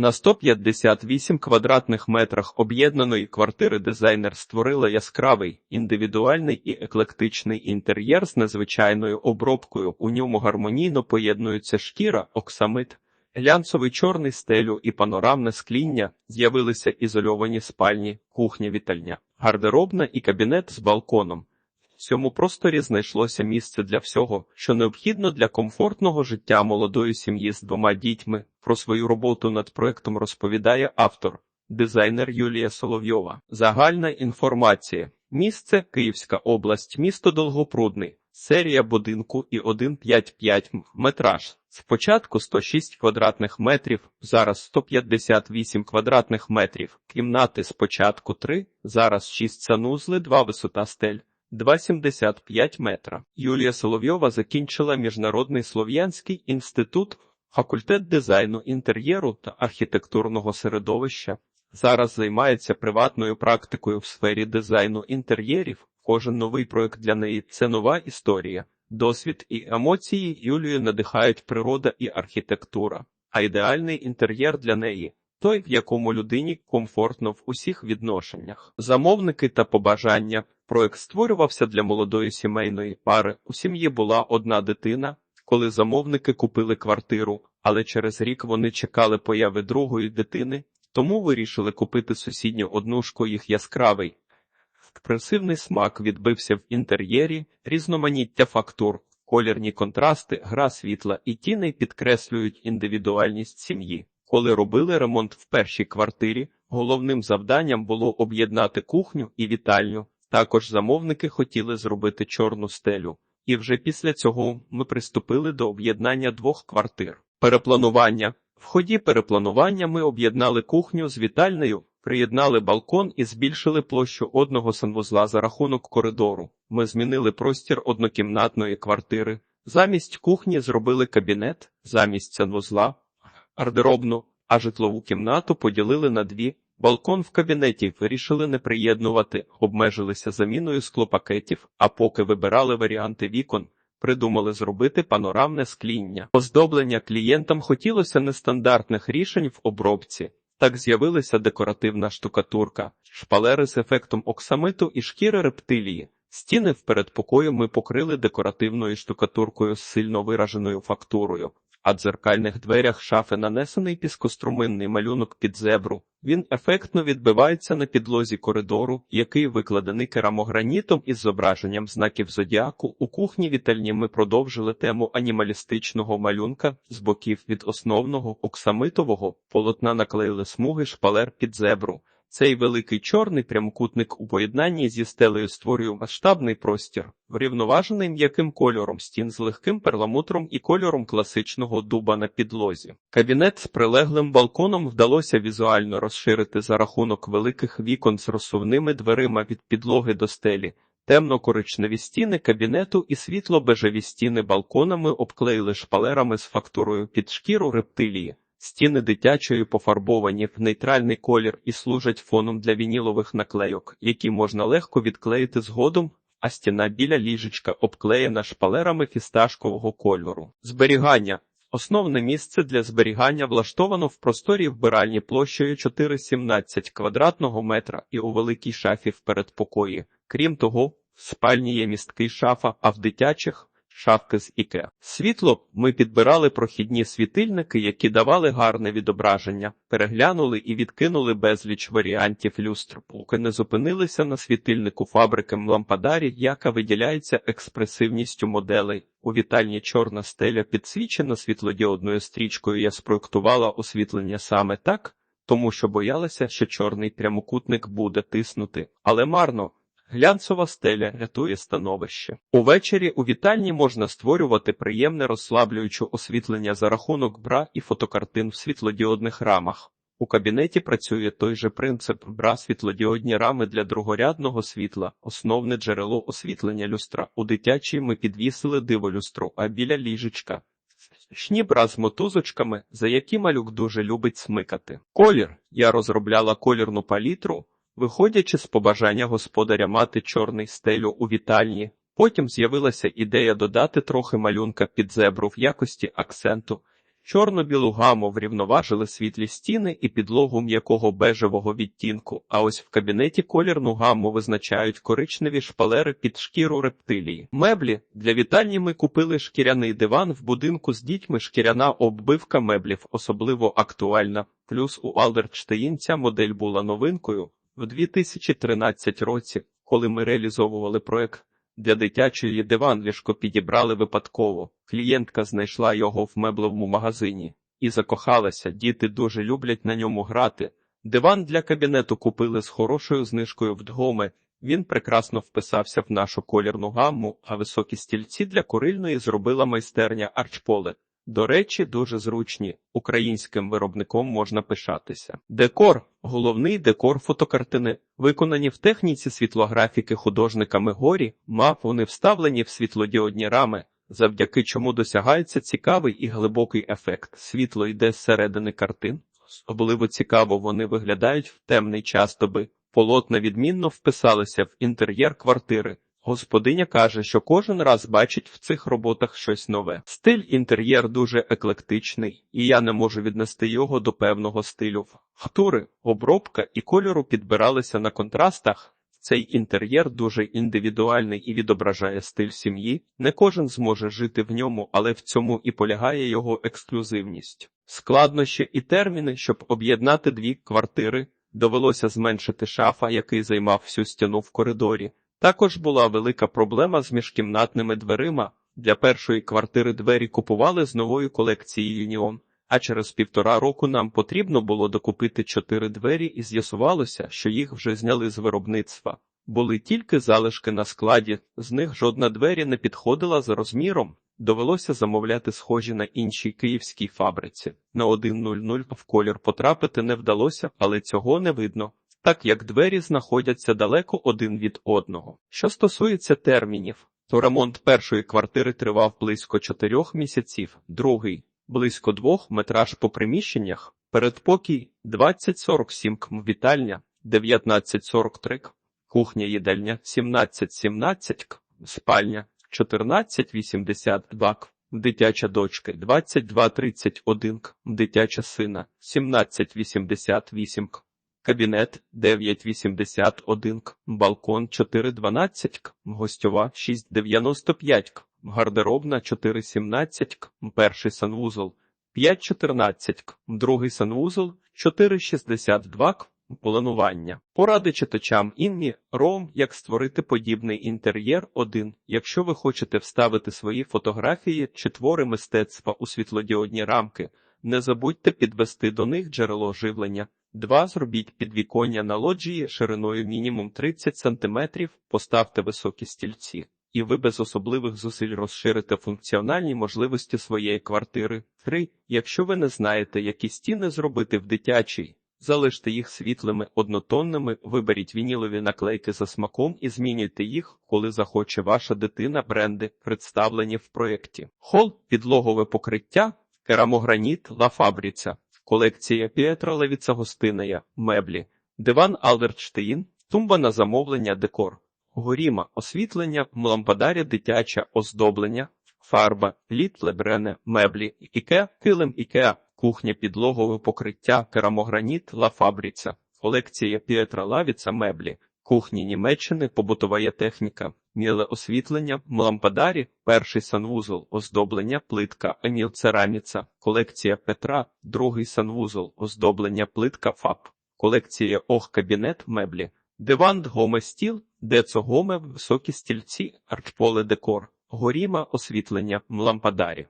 На 158 квадратних метрах об'єднаної квартири дизайнер створила яскравий, індивідуальний і еклектичний інтер'єр з незвичайною обробкою. У ньому гармонійно поєднуються шкіра, оксамит, глянцевий чорний стелю і панорамне скління. З'явилися ізольовані спальні, кухня вітальня, гардеробна і кабінет з балконом. Цьому просторі знайшлося місце для всього, що необхідно для комфортного життя молодої сім'ї з двома дітьми. Про свою роботу над проектом розповідає автор, дизайнер Юлія Соловйова. Загальна інформація. Місце Київська область, місто Долгопрудний. Серія будинку і 1,55 м. метраж. Спочатку 106 квадратних метрів, зараз 158 квадратних метрів. Кімнати спочатку 3, зараз 6 санузли, 2 висота стель. 2,75 метра. Юлія Соловйова закінчила Міжнародний Слов'янський інститут, факультет дизайну інтер'єру та архітектурного середовища. Зараз займається приватною практикою в сфері дизайну інтер'єрів. Кожен новий проект для неї це нова історія. Досвід і емоції Юлію надихають природа і архітектура, а ідеальний інтер'єр для неї той, в якому людині комфортно в усіх відношеннях. Замовники та побажання. Проект створювався для молодої сімейної пари. У сім'ї була одна дитина, коли замовники купили квартиру, але через рік вони чекали появи другої дитини, тому вирішили купити сусідню однушку їх яскравий. Експресивний смак відбився в інтер'єрі, різноманіття фактур, колірні контрасти, гра світла і тіни підкреслюють індивідуальність сім'ї. Коли робили ремонт в першій квартирі, головним завданням було об'єднати кухню і вітальню. Також замовники хотіли зробити чорну стелю, і вже після цього ми приступили до об'єднання двох квартир. Перепланування в ході перепланування ми об'єднали кухню з вітальнею, приєднали балкон і збільшили площу одного санвузла за рахунок коридору. Ми змінили простір однокімнатної квартири. Замість кухні зробили кабінет, замість санвузла, гардеробну, а житлову кімнату поділили на дві. Балкон в кабінеті вирішили не приєднувати, обмежилися заміною склопакетів, а поки вибирали варіанти вікон, придумали зробити панорамне скління. Оздоблення клієнтам хотілося нестандартних рішень в обробці. Так з'явилася декоративна штукатурка, шпалери з ефектом оксамиту і шкіри рептилії. Стіни в передпокою ми покрили декоративною штукатуркою з сильно вираженою фактурою а дзеркальних дверях шафи нанесений піскоструминний малюнок під зебру. Він ефектно відбивається на підлозі коридору, який викладений керамогранітом із зображенням знаків зодіаку. У кухні вітальні ми продовжили тему анімалістичного малюнка з боків від основного оксамитового полотна наклеїли смуги шпалер під зебру. Цей великий чорний прямокутник у поєднанні зі стелею створює масштабний простір, врівноважений м'яким кольором стін з легким перламутром і кольором класичного дуба на підлозі. Кабінет з прилеглим балконом вдалося візуально розширити за рахунок великих вікон з розсувними дверима від підлоги до стелі. Темно-коричневі стіни кабінету і світло-бежеві стіни балконами обклеїли шпалерами з фактурою під шкіру рептилії. Стіни дитячої пофарбовані в нейтральний колір і служать фоном для вінілових наклейок, які можна легко відклеїти згодом, а стіна біля ліжечка обклеєна шпалерами фісташкового кольору. Зберігання Основне місце для зберігання влаштовано в просторі вбиральні площею 4,17 квадратного метра і у великій шафі в передпокої. Крім того, в спальні є місткий шафа, а в дитячих шапки з іке. Світло ми підбирали прохідні світильники, які давали гарне відображення, переглянули і відкинули безліч варіантів люстр, поки не зупинилися на світильнику фабрики Млампадарі, яка виділяється експресивністю моделей. У вітальні чорна стеля підсвічена світлодіодною стрічкою. Я спроектувала освітлення саме так. Тому що боялася, що чорний прямокутник буде тиснути, але марно Глянцева стеля рятує становище. Увечері у вітальні можна створювати приємне розслаблююче освітлення за рахунок бра і фотокартин в світлодіодних рамах. У кабінеті працює той же принцип бра світлодіодні рами для другорядного світла, основне джерело освітлення люстра. У дитячій ми підвісили диво люстру, а біля ліжечка. Шні бра з мотузочками, за які малюк дуже любить смикати. Колір я розробляла колірну палітру. Виходячи з побажання господаря мати чорний стелю у вітальні, потім з'явилася ідея додати трохи малюнка під зебру в якості акценту. Чорно-білу гаму врівноважили світлі стіни і підлогу м'якого бежевого відтінку, а ось в кабінеті колірну гаму визначають коричневі шпалери під шкіру рептилії. Меблі для вітальні ми купили шкіряний диван в будинку з дітьми. Шкіряна оббивка меблів особливо актуальна. Плюс у Албертштейн ця модель була новинкою в 2013 році, коли ми реалізовували проект. Для дитячої диван ліжко підібрали випадково. Клієнтка знайшла його в меблевому магазині і закохалася. Діти дуже люблять на ньому грати. Диван для кабінету купили з хорошою знижкою в Дгоме. Він прекрасно вписався в нашу колірну гамму, а високі стільці для курильної зробила майстерня Арчполе. До речі, дуже зручні. Українським виробником можна пишатися. Декор головний декор фотокартини, виконані в техніці світлографіки художниками горі, мав вони вставлені в світлодіодні рами, завдяки чому досягається цікавий і глибокий ефект. Світло йде з середини картин. Особливо цікаво вони виглядають в темний час доби. Полотна відмінно вписалися в інтер'єр квартири. Господиня каже, що кожен раз бачить в цих роботах щось нове. Стиль інтер'єр дуже еклектичний, і я не можу віднести його до певного стилю. Фактури, обробка і кольору підбиралися на контрастах. Цей інтер'єр дуже індивідуальний і відображає стиль сім'ї. Не кожен зможе жити в ньому, але в цьому і полягає його ексклюзивність. Складнощі і терміни, щоб об'єднати дві квартири, довелося зменшити шафа, який займав всю стіну в коридорі. Також була велика проблема з міжкімнатними дверима. Для першої квартири двері купували з нової колекції Юніон, а через півтора року нам потрібно було докупити чотири двері, і з'ясувалося, що їх вже зняли з виробництва. Були тільки залишки на складі, з них жодна двері не підходила за розміром. Довелося замовляти схожі на іншій київській фабриці. На 1.00 в колір потрапити не вдалося, але цього не видно так як двері знаходяться далеко один від одного. Що стосується термінів, то ремонт першої квартири тривав близько чотирьох місяців, другий близько двох метраж по приміщеннях, передпокій 2047 км вітальня, 1943 км, кухня їдальня 1717 км, спальня 1482 км. Дитяча дочки 2231 к, дитяча сина 1788 к, Кабінет 981 к, балкон 412 к, гостьова 695 к, гардеробна 417 к, перший санвузол 514 к, другий санвузол 462 к, планування. Поради читачам Інні Ром, як створити подібний інтер'єр 1. Якщо ви хочете вставити свої фотографії чи твори мистецтва у світлодіодні рамки, не забудьте підвести до них джерело живлення. 2. Зробіть підвіконня на лоджії шириною мінімум 30 см, поставте високі стільці, і ви без особливих зусиль розширите функціональні можливості своєї квартири. 3. Якщо ви не знаєте, які стіни зробити в дитячій, залиште їх світлими однотонними, виберіть вінілові наклейки за смаком і змінюйте їх, коли захоче ваша дитина бренди, представлені в проєкті. Хол, підлогове покриття, керамограніт, ла фабриця. Колекція Піетра Левіца гостинея, меблі, диван Албертштейн, тумба на замовлення, декор, горіма, освітлення, лампадарі дитяче оздоблення, фарба, літ лебрене, меблі, іке, килим ікеа, кухня підлогове покриття, керамограніт, ла фабриця, колекція Піетра Лавіца, меблі, кухні Німеччини, побутова техніка, міле освітлення, лампадарі, перший санвузол, оздоблення, плитка, еміл цераміца, колекція Петра, другий санвузол, оздоблення, плитка ФАП, колекція Ох кабінет, меблі, диван Гоме стіл, децо Гоме, високі стільці, арчполе декор, горіма, освітлення, лампадарі.